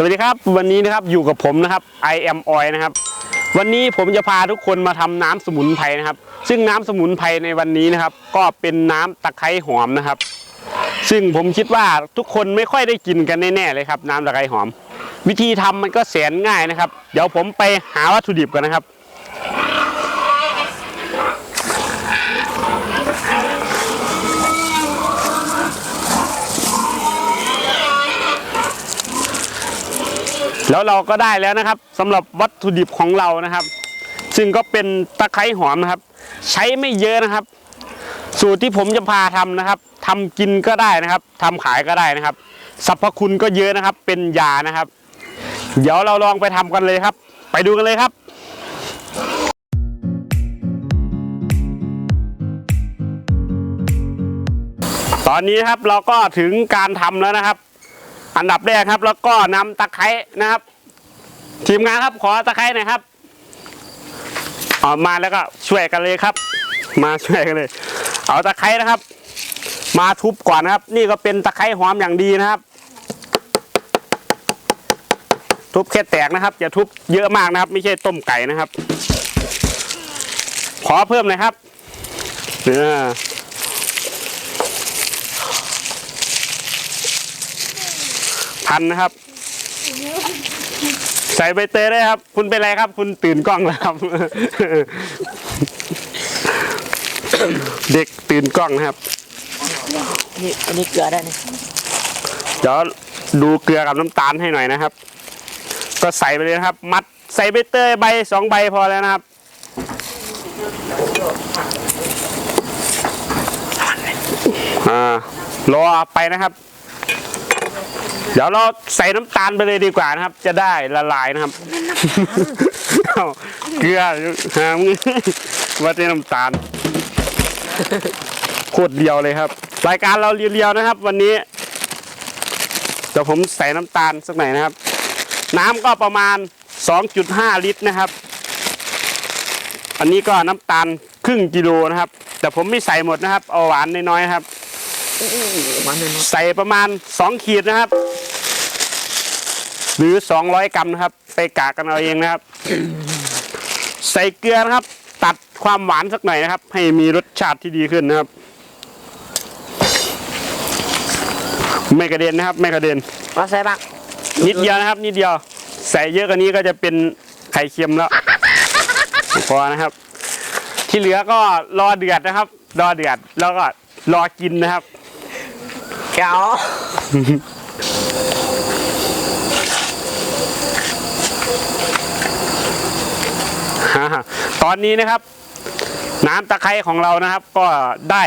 สวัสดีครับวันนี้นะครับอยู่กับผมนะครับ I am oil นะครับวันนี้ผมจะพาทุกคนมาทำน้ำสมุนไพรนะครับ ซึ่งน้ำสมุนไพรในวันนี้นะครับ ก็เป็นน้ำตะไคร้หอมนะครับ ซึ่งผมคิดว่าทุกคนไม่ค่อยได้กินกันแน่ๆเลยครับ น้ำตะไคร้หอม วิธีทำมันก็แสนง่ายนะครับ เดี๋ยวผมไปหาวัตถุดิบกันนะครับ แล้วเราก็ได้แล้วนะครับสำหรับวัตถุดิบของเรานะครับ ซึ่งก็เป็นตะไคร้หอมนะครับ ใช้ไม่เยอะนะครับ สูตรที่ผมจะพาทำนะครับทำกินก็ได้นะครับทำขายก็ได้นะครับสรรพคุณก็เยอะนะครับ เป็นยานะครับ เดี๋ยวเราลองไปทำกันเลยครับ ไปดูกันเลยครับตอนนี้ครับเราก็ถึงการทำแล้วนะครับ อันดับแรกครับ แล้วก็นำตะไคร้นะครับ ทีมงานครับขอตะไคร้หน่อยครับออกมาแล้วก็ช่วยกันเลยครับ มาช่วยกันเลย เอาตะไคร้นะครับ มาทุบก่อนนะครับ นี่ก็เป็นตะไคร้หอมอย่างดีนะครับ ทุบแค่แตกนะครับอย่าทุบเยอะมากนะครับ ไม่ใช่ต้มไก่นะครับ ขอเพิ่มหน่อยครับเนี่ย พันนะครับ ใส่ใบเตยได้ครับ คุณเป็นไรครับ คุณตื่นกล้องแล้วครับ เด็กตื่นกล้องนะครับ นี่อันนี้เกลือได้นี่เดี๋ยวดูเกลือกับน้ำตาลให้หน่อยนะครับ ก็ใส่ไปเลยนะครับ มัดใส่ใบเตยใบสองใบพอแล้วนะครับอ่ารอไปนะครับ เดี๋ยวเราใส่น้ำตาลไปเลยดีกว่านะครับ จะได้ละลายนะครับเอ้าเกลือหามงว่าจะน้ำตาลโคตรเดียวเลยครับ รายการเราเรียวๆนะครับ วันนี้เดี๋ยวผมใส่น้ำตาลสักหน่อยนะครับ น้ำก็ประมาณ 2.5 ลิตรนะครับ อันนี้ก็น้ำตาลครึ่งกิโลนะครับ แต่ผมไม่ใส่หมดนะครับ เอาหวานน้อยๆครับ ใส่ประมาณ 2 ขีดนะครับ หรือ 200 กรัมนะครับ ไปกากกันเอาเองนะครับ ใส่เกลือนะครับ ตัดความหวานสักหน่อยนะครับ ให้มีรสชาติที่ดีขึ้นนะครับ ไม่กระเด็นนะครับ ไม่กระเด็นมาใส่บ้างนิดเดียวนะครับ นิดเดียว ใส่เยอะกว่านี้ก็จะเป็นไข่เค็มแล้วพอนะครับ ที่เหลือก็รอเดือดนะครับ รอเดือดแล้วก็รอกินนะครับ แก้วฮ่าตอนนี้นะครับ น้ำตะไคร้ของเรานะครับ ก็ได้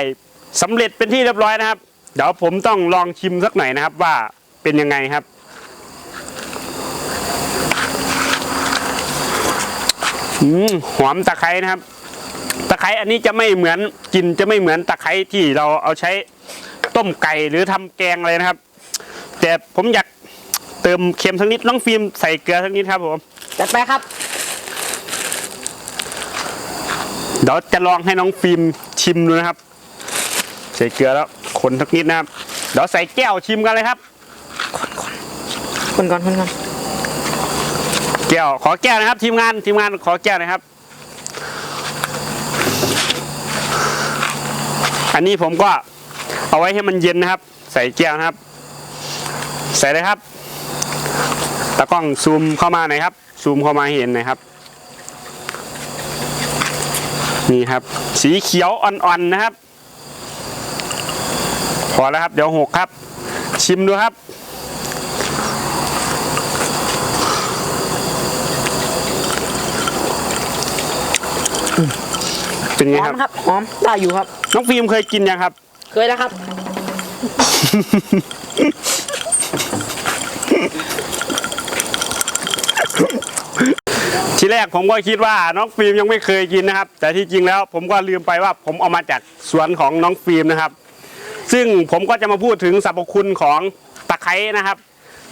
สำเร็จเป็นที่เรียบร้อยนะครับ เดี๋ยวผมต้องลองชิมสักหน่อยนะครับว่าเป็นยังไงครับหอมตะไคร้นะครับ ตะไคร้อันนี้จะไม่เหมือนกลินจะไม่เหมือนตะไคร้ที่เราเอาใช้ ต้มไก่หรือทำแกงอะไรนะครับ แต่ผมอยากเติมเค็มสักนิดน้องฟิล์มใส่เกลือสักนิดครับผมจัดไปครับ เดี๋ยวจะลองให้น้องฟิล์มชิมดูนะครับ ใส่เกลือแล้วคนสักนิดนะครับเดี๋ยวใส่แก้วชิมกันเลยครับ คนก่อนคนก่อนแก้วขอแก้วนะครับ ทีมงานทีมงานขอแก้วนะครับ อันนี้ผมก็ เอาไว้ให้มันเย็นนะครับ ใส่แก้วนะครับ ใส่เลยครับตากล้องซูมเข้ามาหน่อยครับ ซูมเข้ามาให้เห็นหน่อยครับ นี่ครับ สีเขียวอ่อนๆนะครับ พอแล้วครับ เดี๋ยวหกครับ ชิมดูครับเป็นหไงอคมรับครับหอมได้อยู่ครับ น้องฟิล์มเคยกินยังครับ เคยแล้วครับ ทีแรกผมก็คิดว่าน้องฟิล์มยังไม่เคยกินนะครับ แต่ที่จริงแล้วผมก็ลืมไปว่าผมเอามาจากสวนของน้องฟิล์มนะครับ ซึ่งผมก็จะมาพูดถึงสรรพคุณของตะไคร้นะครับ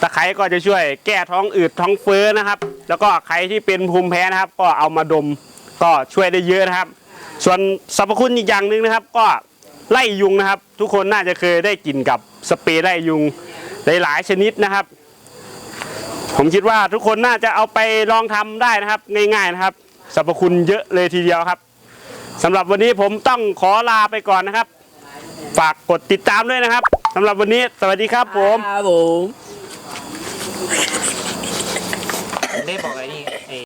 ตะไคร้ก็จะช่วยแก้ท้องอืดท้องเฟ้อนะครับ แล้วก็ใครที่เป็นภูมิแพ้นะครับ ก็เอามาดมก็ช่วยได้เยอะนะครับ ส่วนสรรพคุณอีกอย่างหนึ่งนะครับ ก็ ไล่ยุงนะครับ ทุกคนน่าจะเคยได้กลิ่นกับสเปรย์ไล่ยุงหลายๆชนิดนะครับพผมคิดว่าทุกคนน่าจะเอาไปลองทำได้นะครับ ง่ายๆนะครับสรรพคุณเยอะเลยทีเดียวครับสำหรับวันนี้ผมต้องขอลาไปก่อนนะครับ ฝากกดติดตามด้วยนะครับสำหรับวันนี้สวัสดีครับผมครับผมได้บอกอะไรนี่